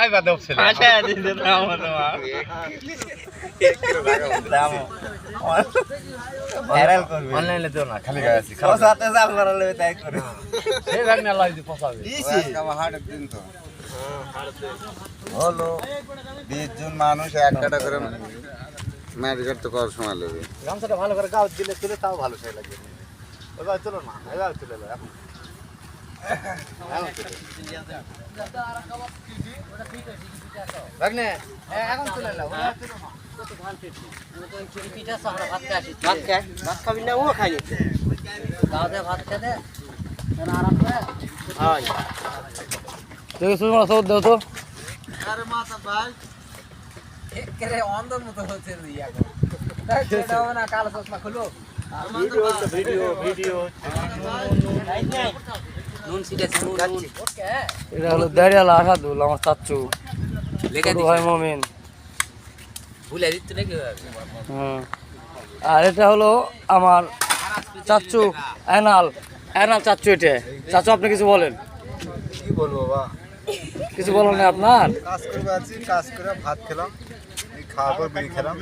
I বাদ দাও ছেলে দিতে দাও তোমার ভাইরাল করবে অনলাইনে দিও না খালি গায়ে আছি ও সাথে জাল তাই করে। সেই ভাগ না লাই দি পসাবে। হলো বিশ জন মানুষ এক কাটা করে তো করার সময় লাগবে গামছাটা ভালো করে গাও দিলে তুলে তাও ভালো সেই লাগবে এবার তুলো না এবার তুলে লো এখন এখন তুলে। ভাগ্নে, এ, এখন তুলে লো ওরা তুলো না। ভাত খায় ভাত খাবি না ও খাই নিতে দেখো সুমা সব দাও তো এটা হলো দাঁড়িয়ালা আসাদুল আমার চাচ্চু ভাই মমিন। হুম। আর এটা হলো আমার চাচ্চু এনাল। এনাল চাচ্চু এটা। চাচু আপনি কিছু বলেন। কি বলব বা? কিছু বলেন না আপনার? কাজ করে আছি কাজ করে ভাত খেলাম এই খাওয়ার পর বিড়ি খেলাম।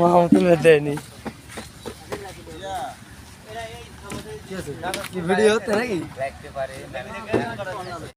মামা তুলে দেয়নি। ভিডিও হচ্ছে নাকি?